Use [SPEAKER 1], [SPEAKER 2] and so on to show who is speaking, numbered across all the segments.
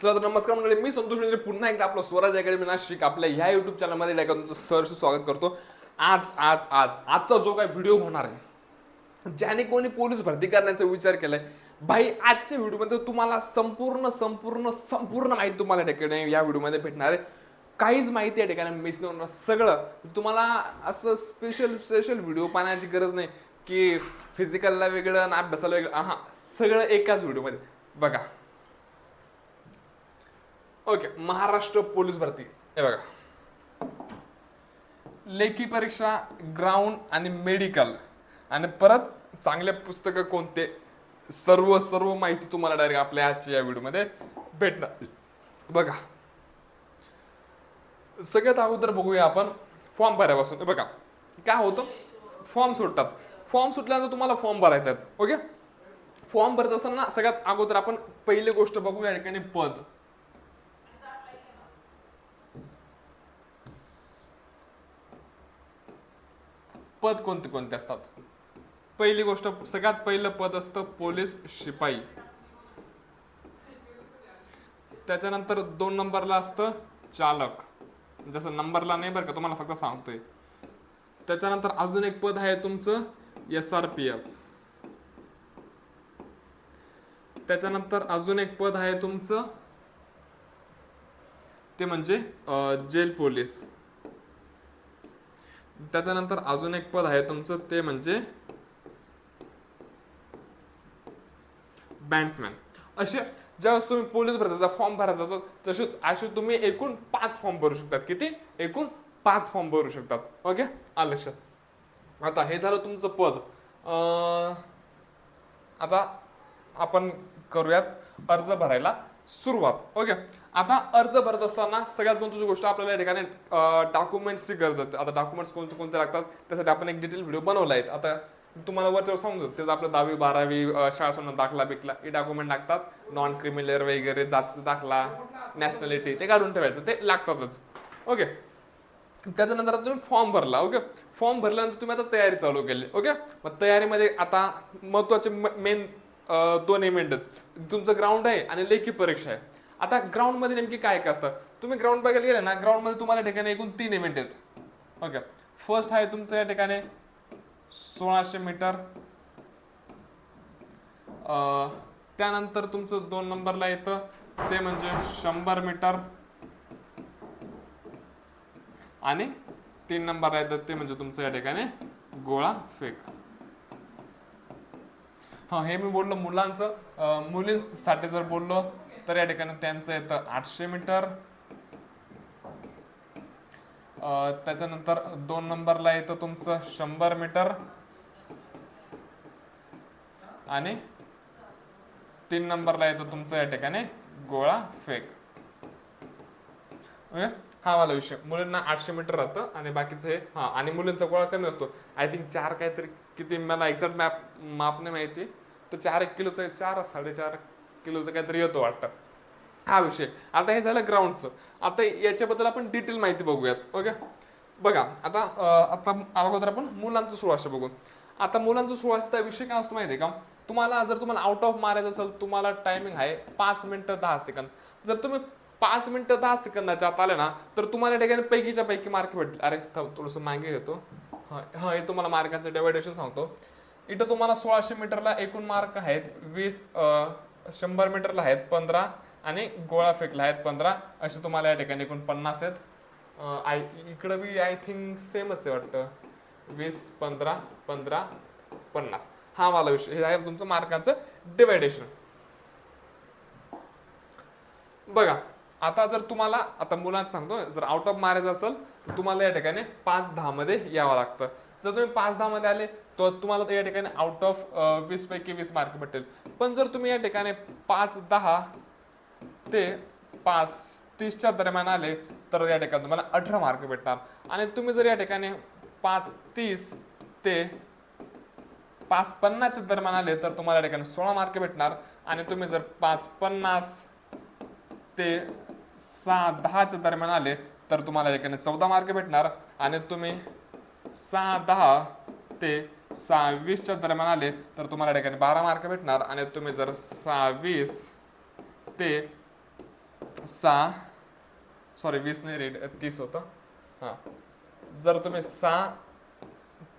[SPEAKER 1] चला तर नमस्कार मंडळी मी संतोष म्हणजे पुन्हा एकदा आपलं स्वराज अकॅडमी नाशिक आपल्या ह्या युट्यूब चॅनलमध्ये नाही का तुमचं सहर्ष स्वागत करतो. आज आज आज आजचा जो काय व्हिडिओ होणार आहे ज्याने कोणी पोलीस भरती करण्याचा विचार केलाय भाई आजच्या व्हिडिओमध्ये तुम्हाला संपूर्ण संपूर्ण संपूर्ण माहिती तुम्हाला या ठिकाणी या व्हिडिओमध्ये भेटणार आहे. काहीच माहिती या ठिकाणी मिस नाही होणार. सगळं तुम्हाला असं स्पेशल स्पेशल व्हिडिओ पाहण्याची गरज नाही की फिजिकलला वेगळं आणि अभ्यासाला वेगळं. हा सगळं एकाच व्हिडिओमध्ये बघा. ओके महाराष्ट्र पोलीस भरती. हे बघा. लेखी परीक्षा ग्राउंड आणि मेडिकल आणि परत चांगले पुस्तकं कोणते? सर्व सर्व माहिती तुम्हाला डायरेक्ट आपल्या आजच्या या व्हिडिओमध्ये भेटणार. बघा. सगळ्यात अगोदर बघूया आपण फॉर्म भरायपासून. बघा. काय होतं? फॉर्म सुटतात. फॉर्म सुटल्यानंतर तुम्हाला फॉर्म भरायचा आहे ओके? फॉर्म भरत असताना सगळ्यात अगोदर आपण पहिली गोष्ट बघूया ठिकाणी पद. पद कोणते कोणते असतात? पहिली गोष्ट सगळ्यात पहिलं पद असतं पोलीस शिपाई. त्याच्यानंतर दोन नंबरला असतं चालक. जसं नंबरला नाही बरं का तुम्हाला फक्त सांगतोय. त्याच्यानंतर अजून एक पद आहे तुमचं एस आर पी एफ त्याच्यानंतर अजून एक पद आहे तुमचं ते म्हणजे जेल पोलीस. त्याच्यानंतर अजून एक पद आहे तुमचं ते म्हणजे बँड्समॅन असे ज्यावेळेस तुम्ही पोलीस भरताचा फॉर्म भरायचा जातो तसे असे तुम्ही एकूण पाच फॉर्म भरू शकतात. किती? एकूण पाच फॉर्म भरू शकतात. ओके आलं लक्षात. आता हे झालं तुमचं पद. आता आपण करूयात अर्ज भरायला. सुरुवात. ओके आता अर्ज भरत असताना सगळ्यात महत्वाची गोष्ट आपल्याला या ठिकाणी डॉक्युमेंट्सची गरज आहे आता डॉक्युमेंट्स कोणते कोणते लागतात? त्यासाठी आपण एक डिटेल व्हिडिओ बनवला आहे. आता तुम्हाला वरच्यावर सांगू त्याचं आपलं दहावी बारावी शाळा सोडून दाखला बिकला हे डॉक्युमेंट लागतात. नॉन क्रिमिनल वगैरे जातचा दाखला नॅशनॅलिटी ते काढून ठेवायचं. ते लागतातच. ओके त्याच्यानंतर आता तुम्ही फॉर्म भरला. ओके फॉर्म भरल्यानंतर तुम्ही आता तयारी चालू केली. ओके मग तयारीमध्ये आता महत्त्वाचे मेन दोन इव्हेंट आहेत तुमचं ग्राउंड आहे आणि लेखी परीक्षा आहे. आता ग्राउंडमध्ये नेमकी काय काय असतं? तुम्ही ग्राउंड बघायला गेले ना ग्राउंडमध्ये तुम्हाला या ठिकाणी एकूण तीन इव्हेंट आहेत. ओके फर्स्ट आहे तुमचं या ठिकाणी सोळाशे मीटर त्यानंतर तुमचं दोन नंबरला येतं. ते म्हणजे शंभर मीटर आणि तीन नंबरला येतं. ते म्हणजे तुमचं या ठिकाणी गोळा फेक. हा हे मी बोललो मुलांचं. मुलींसाठी जर बोललो तर या ठिकाणी त्यांचं येतं आठशे मीटर. त्याच्यानंतर दोन नंबरला येतं तुमचं शंभर मीटर. आणि तीन नंबरला येतं तुमचं या ठिकाणी गोळा फेक. ओके? हा वाला विषय. मुलींना आठशे मीटर राहतं आणि बाकीचं हे हा आणि मुलींचा गोळा कमी असतो. आय थिंक चार काहीतरी किती मला एक्झॅक्ट मॅप माप नाही माहिती. तर चार एक किलोचं चार साडेचार किलोचं काहीतरी येतो वाटतं. हा विषय. आता हे झालं ग्राउंडचं आता याच्याबद्दल आपण डिटेल माहिती बघूयात. ओके बघा आता आता अगोदर आपण मुलांचं सोळाशे बघू आता मुलांचं सोळाशेचा विषय काय असतो माहिती आहे का? तुम्हाला जर तुम्हाला आउट ऑफ मारायचं असेल तुम्हाला टायमिंग आहे पाच मिनटं दहा सेकंद जर तुम्ही पाच मिनिटं दहा सेकंदाच्या आत आले ना तर तुम्हाला या ठिकाणी पैकीच्या पैकी मार्क भेटले. अरे थोडंसं मागे घेतो. हा हे तुम्हाला मार्कांचं डेव्हिडेशन सांगतो. इथं तुम्हाला सोळाशे मीटरला एकूण मार्क आहेत वीस शंभर मीटरला आहेत पंधरा आणि गोळा फेकला आहेत पंधरा. असे तुम्हाला या ठिकाणी एकूण पन्नास आहेत. आय इकडं बी आय थिंक सेमच आहे वाटतं. वीस पंधरा पंधरा पन्नास. हा मला विषय हे आहे तुमचं मार्कांचं डिवायडेशन बघा आता जर तुम्हाला आता मुलांना सांगतो जर आउट ऑफ मारायचं असेल तर तुम्हाला या ठिकाणी पाच दहा मध्ये यावं लागतं. जर तुम्ही पाच दहा मध्ये आले तर तुम्हाला या ठिकाणी आउट ऑफ वीस पैकी वीस मार्क भेटेल. पण जर तुम्ही या ठिकाणी पाच दहा ते पाच तीसच्या दरम्यान आले तर या ठिकाणी तुम्हाला अठरा मार्क भेटणार. आणि तुम्ही जर या ठिकाणी पाच तीस ते पाच पन्नासच्या दरम्यान आले तर तुम्हाला या ठिकाणी सोळा मार्क भेटणार. आणि तुम्ही जर पाच पन्नास ते सहा दहाच्या दरम्यान आले तर तुम्हाला या ठिकाणी चौदा मार्क भेटणार. आणि तुम्ही सहा दहा ते सहावीसच्या दरम्यान आले तर तुम्हाला या ठिकाणी बारा मार्क भेटणार आणि तुम्ही जर सहा वीस ते सहा सॉरी वीस नाही रेट तीस होतं. हां. जर तुम्ही सहा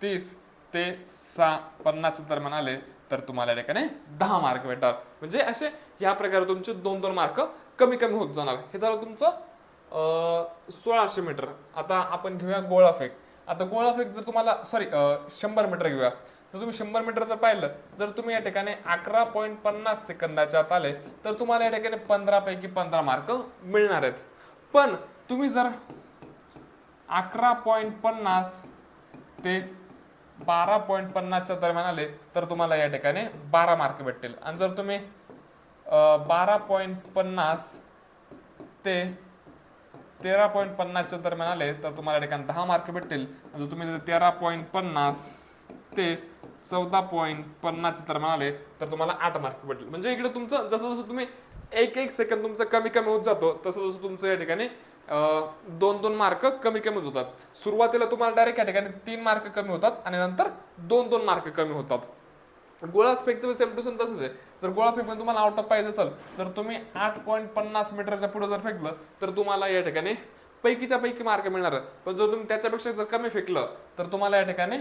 [SPEAKER 1] तीस ते सहा पन्नासच्या दरम्यान आले तर तुम्हाला ठिकाणी दहा मार्क भेटणार. म्हणजे असे या प्रकारे तुमचे दोन दोन मार्क कमी कमी होत जाणार. हे झालं तुमचं सोळाशे मीटर आता आपण घेऊया गोळा फेक आता गोळा फेक जर तुम्हाला सॉरी शंभर मीटर घेऊया. जर तुम्ही शंभर मीटरचं पाहिलं जर तुम्ही या ठिकाणी अकरा पॉईंट पन्नास सेकंदाच्या आत आले तर तुम्हाला या ठिकाणी पंधरापैकी पंधरा मार्क मिळणार आहेत. पण तुम्ही जर अकरा पॉईंट पन्नास ते बारा पॉईंट पन्नासच्या दरम्यान आले तर तुम्हाला या ठिकाणी बारा मार्क भेटतील. आणि जर तुम्ही बारा पॉईंट पन्नास ते तेरा पॉईंट पन्नासच्या दरम्यान आले तर तुम्हाला या ठिकाणी दहा मार्क भेटतील. जर तुम्ही तेरा पॉईंट पन्नास ते चौदा पॉईंट पन्नासच्या दरम्यान आले तर तुम्हाला आठ मार्क भेटतील. म्हणजे इकडे तुमचं जसं जसं तुम्ही एक एक सेकंद तुमचं कमी कमी होत जातो तसं जसं तुमचं या ठिकाणी दोन दोन मार्क कमी कमीच होतात सुरुवातीला तुम्हाला डायरेक्ट या ठिकाणी तीन मार्क कमी होतात आणि नंतर दोन दोन मार्क कमी होतात. गोळा फेकचं सेम टू सेम तसंच आहे. जर गोळा फेक तुम्हाला आउट ऑफ पाहिजे असेल तर तुम्ही आठ पॉईंट पन्नास मीटरच्या पुढे जर फेकलं तर तुम्हाला या ठिकाणी पैकीच्या पैकी मार्क मिळणार. पण जर तुम्ही त्याच्यापेक्षा जर कमी फेकलं तर तुम्हाला या ठिकाणी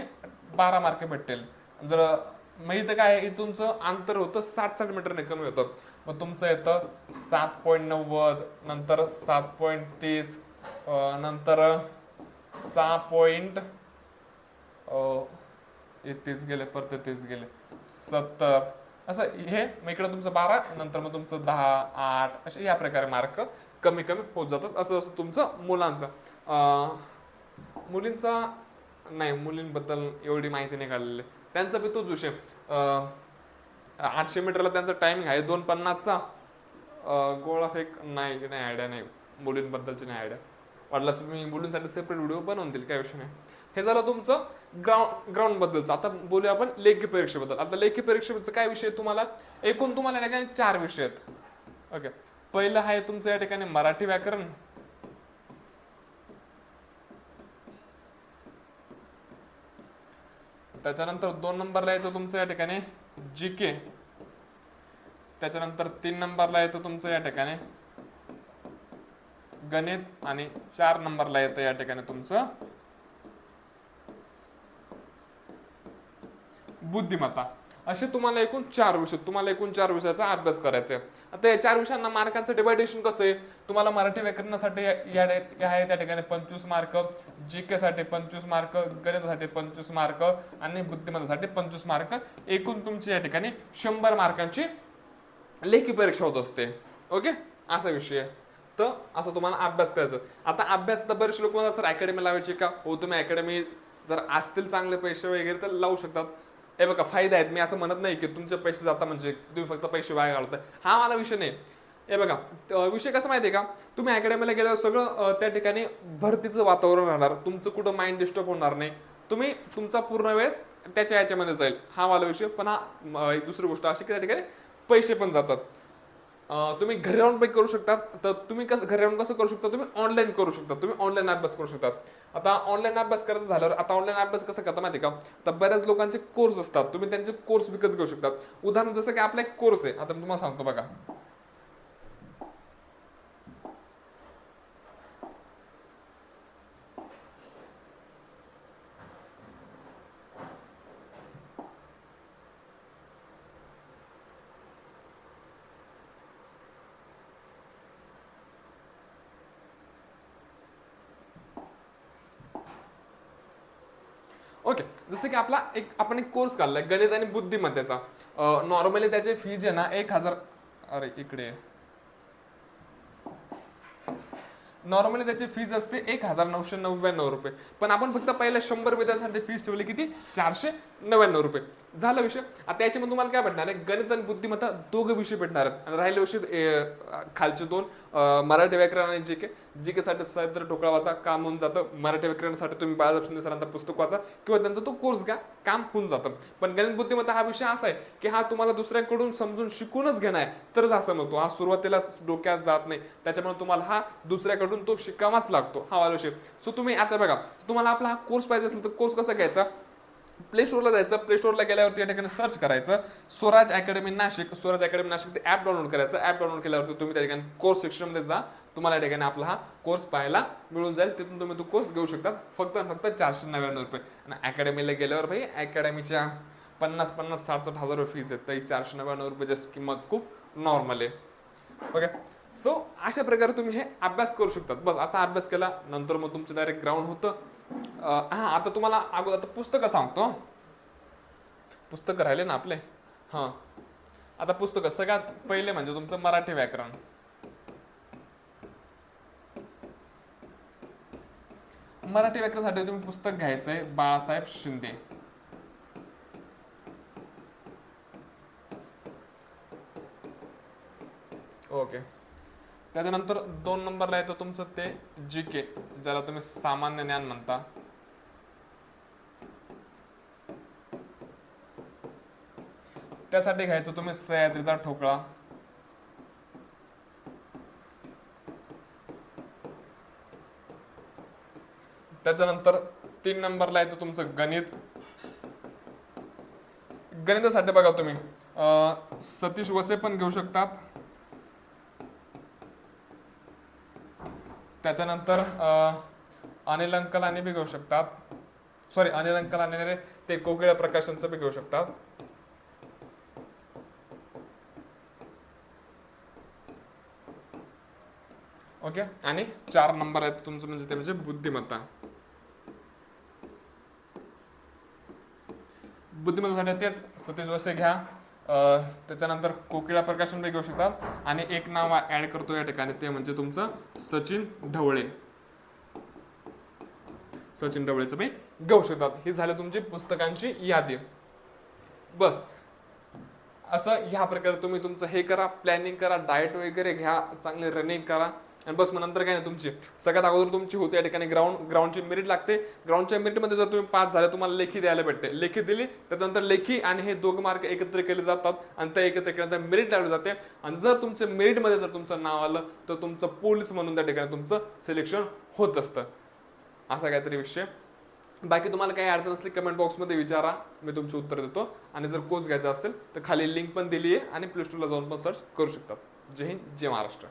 [SPEAKER 1] बारा मार्क भेटतील. जर मग इथं काय आहे, तुमचं अंतर होतं साठ साठ मीटरने कमी होतं. मग तुमचं येतं सात पॉईंट नव्वद नंतर सात पॉईंट तीस नंतर सहा पॉईंट तेच गेले परत तेच गेले. सत्तर. असं हे मग इकडं तुमचं बारा नंतर मग तुमचं दहा आठ असे या प्रकारे मार्क कमी कमी होत जातात. असं असं तुमचं मुलांचं. अं, मुलींचा नाही मुलींबद्दल एवढी माहिती नाही काढलेली. त्यांचा बी तोच विषय. आठशे मीटरला त्यांचा टायमिंग आहे. दोन पन्नासचा. गोळा फेक नाही नाही आयडिया नाही. मुलींबद्दलची नाही आयडिया वाटलं मी मुलींसाठी सेपरेट व्हिडिओ बनवून देईल काय विषय नाही. हे झालं तुमचं ग्राउंड ग्राउंडबद्दलचं आता बोलूया आपण लेखी परीक्षेबद्दल. आता लेखी परीक्षेबद्दल काय विषय तुम्हाला? एकूण तुम्हाला या ठिकाणी चार विषय आहेत. ओके पहिलं आहे तुमचं या ठिकाणी मराठी व्याकरण. त्याच्यानंतर दोन नंबरला येतं तुमचं या ठिकाणी जी के त्याच्यानंतर तीन नंबरला येतं तुमचं या ठिकाणी गणित आणि चार नंबरला येतं या ठिकाणी तुमचं बुद्धिमत्ता. असे तुम्हाला एकूण चार विषय तुम्हाला एकूण चार विषयाचा अभ्यास करायचा आहे. आता या चार विषयांना मार्कांचं डिवायडेशन कसं आहे? तुम्हाला मराठी व्याकरणासाठी या आहे त्या ठिकाणी पंचवीस मार्क जी के साठी पंचवीस मार्क गणितासाठी पंचवीस मार्क आणि बुद्धिमत्तासाठी पंचवीस मार्क. एकूण तुमची या ठिकाणी शंभर मार्कांची लेखी परीक्षा होत असते. ओके? असा विषय आहे. तर असं तुम्हाला अभ्यास करायचं आता अभ्यास तर बरेच लोक सर अकॅडमी लावायची का? हो तुम्ही अकॅडमी जर असतील चांगले पैसे वगैरे तर लावू शकतात. हे बघा फायदे आहेत. मी असं म्हणत नाही की तुमचे पैसे जाता म्हणजे तुम्ही फक्त पैसे वाया घालताय हा मला विषय नाही. हे बघा विषय कसं आहे का? तुम्ही अकॅडमीला गेल्यावर सगळं त्या ठिकाणी भरतीचं वातावरण राहणार. तुमचं कुठं माइंड डिस्टर्ब होणार नाही. तुम्ही तुमचा पूर्ण वेळ त्याच्या याच्यामध्ये जाईल. हा मला विषय. पण हा एक दुसरी गोष्ट अशी की त्या ठिकाणी पैसे पण जातात. तुम्ही घरी राहून पण करू शकता. तर तुम्ही कसं घरी राहून कसं करू शकता? तुम्ही ऑनलाईन करू शकता. तुम्ही ऑनलाईन अभ्यास करू शकता. आता ऑनलाईन अभ्यास करायचं झाल्यावर आता ऑनलाईन अभ्यास कसं करता माहिती का? तर बऱ्याच लोकांचे कोर्स असतात. तुम्ही त्यांचे कोर्स विकत घेऊ शकता. उदाहरण जसं की आपला एक कोर्स आहे. आता मी तुम्हाला सांगतो बघा ओके जसं की आपला एक आपण एक कोर्स काढलाय गणित आणि बुद्धिमत्तेचा. नॉर्मली त्याचे फीज आहे ना एक हजार अरे इकडे. नॉर्मली त्याची फीज असते एक हजार नऊशे नव्याण्णव रुपये. पण आपण फक्त पहिल्या शंभर विद्यार्थ्यांसाठी फीज ठेवली किती? चारशे नव्याण्णव रुपये. झाला विषय. आता याच्यामध्ये तुम्हाला काय भेटणार आहे? गणित आणि बुद्धिमत्ता दोघं विषय भेटणार आहेत. आणि राहिले विषय खालचे दोन मराठी व्याकरण आणि जी के जी के साठी सैद्र ठोकळा वाचा काम होऊन जातं. मराठी व्याकरणासाठी तुम्ही बाळासाहेब सरांचा पुस्तक वाचा किंवा त्यांचा तो कोर्स घ्या काम होऊन जातं. पण गणित बुद्धिमत्ता हा विषय असा आहे की हा तुम्हाला दुसऱ्यांकडून समजून शिकूनच घेणार आहे. तरच हा समजतो हा सुरुवातीला डोक्यात जात नाही. त्याच्यामुळे तुम्हाला हा दुसऱ्याकडून तो शिकावाच लागतो. हा वाला विषय. सो तुम्ही आता बघा तुम्हाला आपला हा कोर्स पाहिजे असेल तर कोर्स कसा घ्यायचा? प्ले स्टोरला जायचं प्ले स्टोरला गेल्यावरती या ठिकाणी सर्च करायचं. स्वराज अकॅडमी नाशिक स्वराज अकॅडमी नाशिक ते ॲप डाउनलोड करायचं. ॲप डाउनलोड केल्यावरती तुम्ही त्या ठिकाणी कोर्स सेक्शनमध्ये जा. तुम्हाला या ठिकाणी आपला हा कोर्स पाहायला मिळून जाईल. तिथून तुम्ही तो कोर्स घेऊ शकता. फक्त आणि फक्त चारशे नव्याण्णव रुपये. आणि अकॅडमीला गेल्यावर भाई अकॅडमीच्या पन्नास पन्नास साठ साठ हजार रुपये फीज आहेत. तर चारशे नव्याण्णव रुपये जास्त किंमत खूप नॉर्मल आहे. ओके सो अशा प्रकारे तुम्ही हे अभ्यास करू शकतात. बस असा अभ्यास केला नंतर मग तुमचं डायरेक्ट ग्राउंड होतं. हा आता तुम्हाला अगोदर आता पुस्तकं सांगतो पुस्तकं राहिले ना आपले हां. आता पुस्तकं सगळ्यात पहिले म्हणजे तुमचं मराठी व्याकरण. मराठी व्याकरणासाठी तुम्ही पुस्तक घ्यायचंय बाळासाहेब शिंदे ओके त्याच्यानंतर दोन नंबरला येतं तुमचं ते जी के ज्याला तुम्ही सामान्य ज्ञान म्हणता. त्यासाठी घ्यायचं तुम्ही सह्याद्रीचा ठोकळा. त्याच्यानंतर तीन नंबरला येतं तुमचं गणित. गणितासाठी बघा तुम्ही अं, सतीश वसे पण घेऊ शकतात. त्याच्यानंतर अनिल अंकल आणि बी घेऊ शकतात. सॉरी अनिल अंकल आणि रे ते कोकिळा प्रकाशनचं बी घेऊ शकतात. ओके आणि चार नंबर आहेत तुमचं म्हणजे ते म्हणजे बुद्धिमत्ता. बुद्धिमत्तासाठी तेच सतीश वसे घ्या. त्याच्यानंतर कोकिळा प्रकाशन बी घेऊ शकतात. आणि एक नाव ऍड करतो या ठिकाणी ते म्हणजे तुमचं सचिन ढवळे. सचिन ढवळेचं मी घेऊ शकतात. ही झालं तुमची पुस्तकांची यादी. बस. असं ह्या प्रकारे तुम्ही तुमचं हे करा प्लॅनिंग करा डाएट वगैरे घ्या चांगले रनिंग करा. आणि बस मग नंतर काय नाही तुमची. सगळ्यात अगोदर तुमची होते या ठिकाणी ग्राउंड ग्राउंडची मेरिट लागते. ग्राउंडच्या मेरिटमध्ये जर तुम्ही पास झाले तुम्हाला लेखी द्यायला भेटते. लेखी दिली त्यानंतर लेखी आणि हे दोघं मार्क एकत्र केले जातात आणि ते एकत्र केल्यानंतर मेरिट लावले जाते. आणि जर तुमच्या मेरिटमध्ये जर तुमचं नाव आलं तर तुमचं पोलीस म्हणून त्या ठिकाणी तुमचं सिलेक्शन होत असतं. असा काहीतरी विषय. बाकी तुम्हाला काही अडचण असली कमेंट बॉक्समध्ये विचारा. मी तुमचे उत्तर देतो. आणि जर कोर्स घ्यायचा असेल तर खाली लिंक पण दिली आहे आणि प्ले स्टोरला जाऊन पण सर्च करू शकतात. जय हिंद जय महाराष्ट्र.